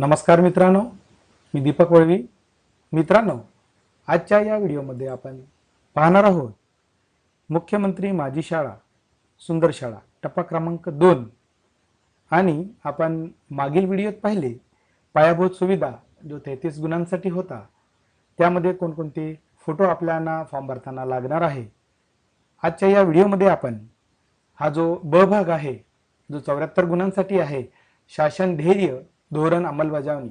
नमस्कार मित्रांनो मी दीपक वळवी. मित्रांनो आजच्या या व्हिडिओमध्ये आपण पाहणार आहोत मुख्यमंत्री माझी शाळा सुंदर शाळा टप्पा क्रमांक दोन. आणि आपण मागील व्हिडिओत पाहिले पायाभूत सुविधा जो तेहतीस गुणांसाठी होता त्यामध्ये कोणकोणते फोटो आपल्याला फॉर्म भरताना लागणार आहे. आजच्या या व्हिडिओमध्ये आपण हा जो ब भाग आहे जो चौऱ्याहत्तर गुणांसाठी आहे शासन ध्येय धोरण अंमलबजावणी.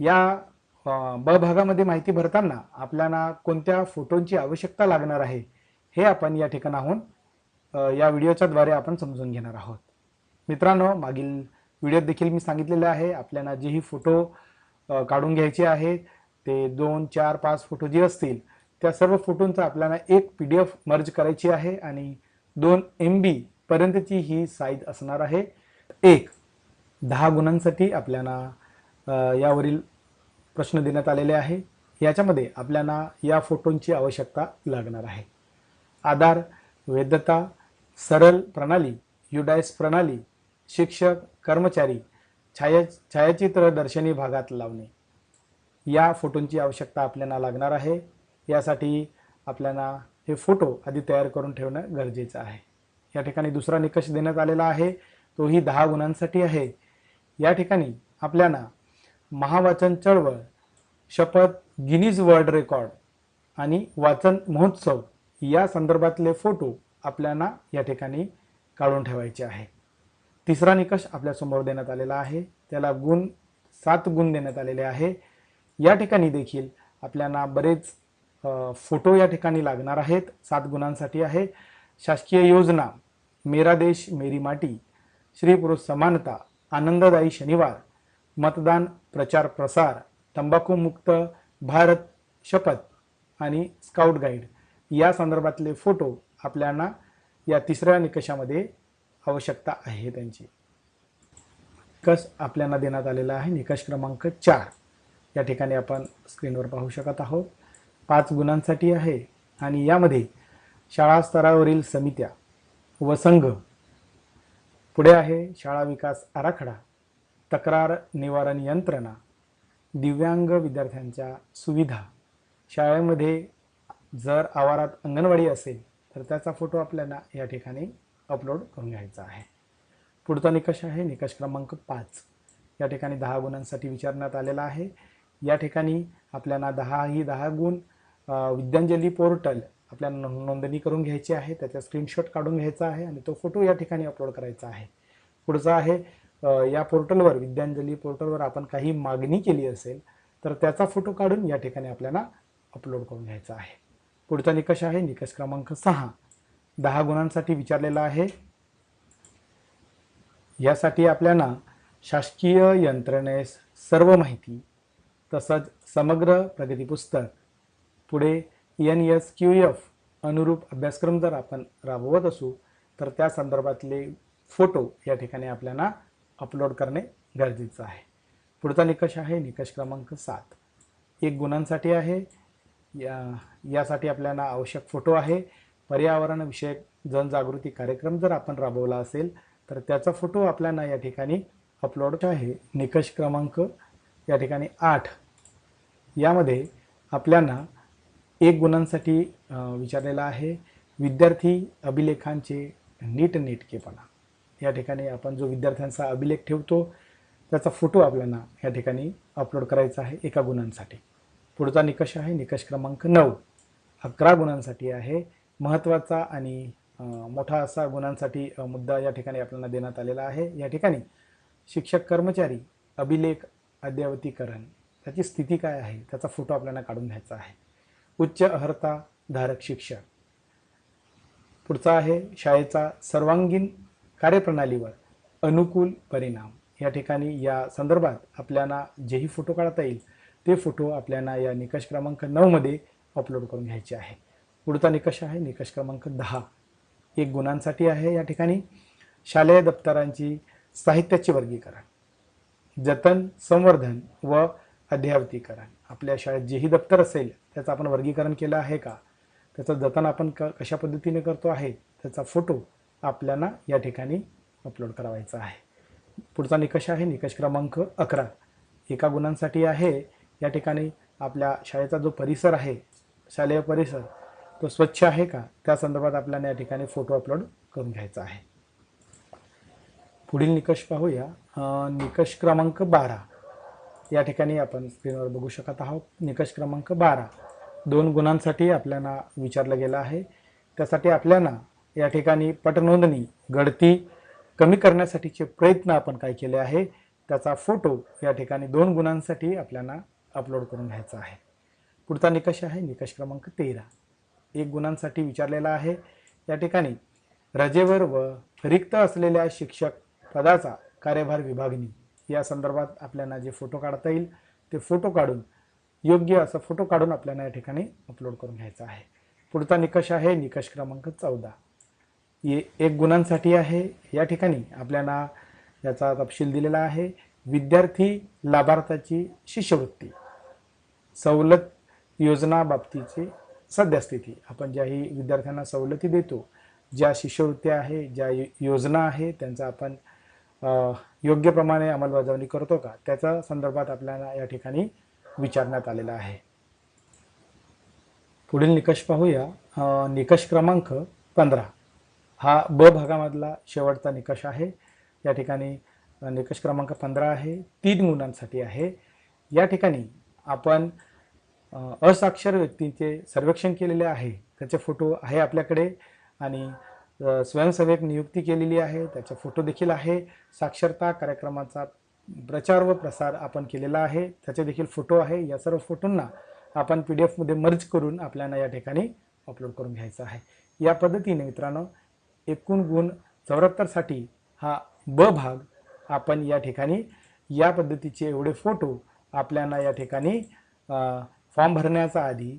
या ब भागामध्ये माहिती भरताना आपल्याला कोणत्या फोटोंची आवश्यकता लागणार आहे हे आपण या ठिकाणाहून या व्हिडिओच्या द्वारे आपण समजून घेणार आहोत. मित्रांनो मागील व्हिडिओत देखील मी सांगितलेलं आहे आपल्याला जेही फोटो काढून घ्यायचे आहेत ते दोन चार पाच फोटो जे असतील त्या सर्व फोटोंचा आपल्याला एक पी डी एफ मर्ज करायची आहे आणि दोन एम बी पर्यंतची ही साईज असणार आहे. एक दहा गुणांसाठी आपल्याला यावरील प्रश्न देण्यात आलेले आहे. याच्यामध्ये आपल्याला या फोटोंची आवश्यकता लागणार आहे. आधार वैधता सरळ प्रणाली युडायस प्रणाली शिक्षक कर्मचारी छाया छायाचित्र दर्शनी भागात लावणे. या फोटोंची आवश्यकता आपल्याला लागणार आहे. यासाठी आपल्याला हे फोटो आधी तयार करून ठेवणं गरजेचं आहे. या ठिकाणी दुसरा निकष देण्यात आलेला आहे. तोही दहा गुणांसाठी आहे. या ठिकाणी आपल्याला महावाचन चळवळ शपथ गिनीज वर्ल्ड रेकॉर्ड आणि वाचन महोत्सव या संदर्भातले फोटो आपल्याला या ठिकाणी काढून ठेवायचे आहे. तिसरा निकष आपल्यासमोर देण्यात आलेला आहे. त्याला गुण सात गुण देण्यात आलेले आहे. या ठिकाणी देखील आपल्याला बरेच फोटो या ठिकाणी लागणार आहेत. सात गुणांसाठी आहे. शासकीय योजना मेरा देश मेरी माटी स्त्री पुरुष समानता आनंददायी शनिवार मतदान प्रचार प्रसार तंबाखूमुक्त भारत शपथ आणि स्काउट गाईड. या संदर्भातले फोटो आपल्याला या तिसऱ्या निकषामध्ये आवश्यकता आहे त्यांची. निकष आपल्याला देण्यात आलेला आहे. निकष क्रमांक चार. या ठिकाणी आपण स्क्रीनवर पाहू शकत आहोत. पाच गुणांसाठी आहे आणि यामध्ये शाळा स्तरावरील समित्या व संघ पुढे आहे शाळा विकास आराखडा तक्रार निवारण यंत्रणा दिव्यांग विद्यार्थ्यांच्या सुविधा. शाळेमध्ये जर आवारात अंगणवाडी असेल तर त्याचा फोटो आपल्याला या ठिकाणी अपलोड करून घ्यायचा आहे. पुढचा निकष आहे निकष क्रमांक पाच. या ठिकाणी दहा गुणांसाठी विचारण्यात आलेला आहे. या ठिकाणी आपल्याला दहा ही दहा गुण विद्यांजली पोर्टल आपल्याला नो- नोंदणी करून घ्यायची आहे त्याचा स्क्रीनशॉट काढून घ्यायचा आहे आणि तो फोटो या ठिकाणी अपलोड करायचा आहे. पुढचा आहे या पोर्टलवर विद्यांजली पोर्टलवर आपण काही मागणी केली असेल तर त्याचा फोटो काढून या ठिकाणी आपल्याला अपलोड करून घ्यायचा आहे. पुढचा निकष आहे निकष क्रमांक सहा. दहा गुणांसाठी विचारलेला आहे. यासाठी आपल्याला शासकीय यंत्रणेस सर्व माहिती तसंच समग्र प्रगती पुस्तक पुढे एन एस क्यू एफ अनुरूप अभ्यासक्रम जर आपण राबवत असू तर त्या संदर्भातले फोटो या ठिकाणी आपल्याला अपलोड करणे गरजेचं आहे. पुढचा निकष आहे निकष क्रमांक सात. एक गुणांसाठी आहे. या यासाठी आपल्याला आवश्यक फोटो आहे. पर्यावरणविषयक जनजागृती कार्यक्रम जर आपण राबवला असेल तर त्याचा फोटो आपल्याला या ठिकाणी अपलोड आहे. निकष क्रमांक या ठिकाणी आठ. यामध्ये आपल्याला एक गुणांसाठी विचारलेला आहे. विद्यार्थी अभिलेखांचे नीटनेटकेपणा. या ठिकाणी आपण जो विद्यार्थ्यांचा अभिलेख ठेवतो त्याचा फोटो आपल्याला या ठिकाणी अपलोड करायचा आहे एका गुणांसाठी. पुढचा निकष आहे निकष क्रमांक नऊ. अकरा गुणांसाठी आहे. महत्त्वाचा आणि मोठा असा गुणांसाठी मुद्दा या ठिकाणी आपल्याला देण्यात आलेला आहे. या ठिकाणी शिक्षक कर्मचारी अभिलेख अद्यावतीकरण त्याची स्थिती काय आहे त्याचा फोटो आपल्याला काढून घ्यायचा आहे. उच्च अर्हता धारक शिक्षक. पुढचा आहे शाळेचा सर्वांगीण कार्यप्रणालीवर अनुकूल परिणाम. या ठिकाणी या संदर्भात आपल्याला जेही फोटो काढता येईल ते फोटो आपल्याला या निकष क्रमांक नऊमध्ये अपलोड करून घ्यायचे आहे. पुढचा निकष आहे निकष क्रमांक दहा. एक गुणांसाठी आहे या ठिकाणी. शालेय दप्तरांची साहित्याचे वर्गीकरण जतन संवर्धन व अध्यावतीकरण. आपल्या शाळेत जेही दप्तर असेल त्याचं आपण वर्गीकरण केलं आहे का? त्याचं जतन आपण क कशा पद्धतीने करतो आहे? त्याचा फोटो आपल्याला या ठिकाणी अपलोड करावायचा आहे. पुढचा निकष आहे निकष क्रमांक अकरा. एका गुणांसाठी आहे या ठिकाणी आपल्या शाळेचा जो परिसर आहे शालेय परिसर तो स्वच्छ आहे का? त्या संदर्भात आपल्याला या ठिकाणी फोटो अपलोड करून घ्यायचा आहे. पुढील निकष पाहूया. निकष क्रमांक बारा. या ठिकाणी आपण स्क्रीनवर बघू शकत आहोत. निकष क्रमांक बारा. दोन गुणांसाठी आपल्याला विचारलं गेलं आहे. त्यासाठी आपल्याला या ठिकाणी पटनोंदणी गळती कमी करण्यासाठीचे प्रयत्न आपण काय केले आहे त्याचा फोटो या ठिकाणी दोन गुणांसाठी आपल्याला अपलोड करून घ्यायचा आहे. पुढचा निकष आहे निकष क्रमांक तेरा. एक गुणांसाठी विचारलेला आहे. या ठिकाणी रजेवर व रिक्त असलेल्या शिक्षक पदाचा कार्यभार विभागणी. या संदर्भात आपल्याला जे फोटो काढता येईल ते फोटो काढून योग्य असा फोटो काढून आपल्याला या ठिकाणी अपलोड करून घ्यायचा आहे. पुढचा निकष आहे निकष क्रमांक चौदा. ये एक गुणांसाठी आहे. या ठिकाणी आपल्याला याचा तपशील दिलेला आहे. विद्यार्थी लाभार्थाची शिष्यवृत्ती सवलत योजना बाबतीची सद्यस्थिती. आपण ज्याही विद्यार्थ्यांना सवलती देतो ज्या शिष्यवृत्त्या आहे ज्या योजना आहे त्यांचा आपण योग्य प्रमाणे अंमलबजावणी करतो का? त्याचा संदर्भात आपल्याला या ठिकाणी विचारण्यात आलेला आहे. पुढील निकष पाहूया. निकष क्रमांक पंधरा. हा ब भागामधला शेवटचा निकष आहे. या ठिकाणी निकष क्रमांक पंधरा आहे. तीन गुणांसाठी आहे. या ठिकाणी आपण असाक्षर व्यक्तींचे सर्वेक्षण केलेले आहे. त्याचे फोटो आहे आपल्याकडे आणि स्वयंसेवक नियुक्ती केलेली आहे. त्याचे फोटो देखील आहे. साक्षरता कार्यक्रमाचा प्रचार व प्रसार आपण केलेला आहे. त्याचे देखील फोटो आहे. या सर्व फोटोंना आपण पी डी एफमध्ये मर्ज करून आपल्याला या ठिकाणी अपलोड करून घ्यायचा आहे. या पद्धतीने मित्रांनो एकूण गुण चौऱ्याहत्तरसाठी हा ब भाग आपण या ठिकाणी या पद्धतीचे एवढे फोटो आपल्याला या ठिकाणी फॉर्म भरण्याचा आधी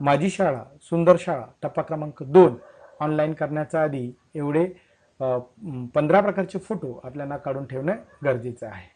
माझी शाळा सुंदर शाळा टप्पा क्रमांक दोन ऑनलाईन करण्याच्या आधी एवढे पंधरा प्रकारचे फोटो आपल्याला काढून ठेवणं गरजेचं आहे.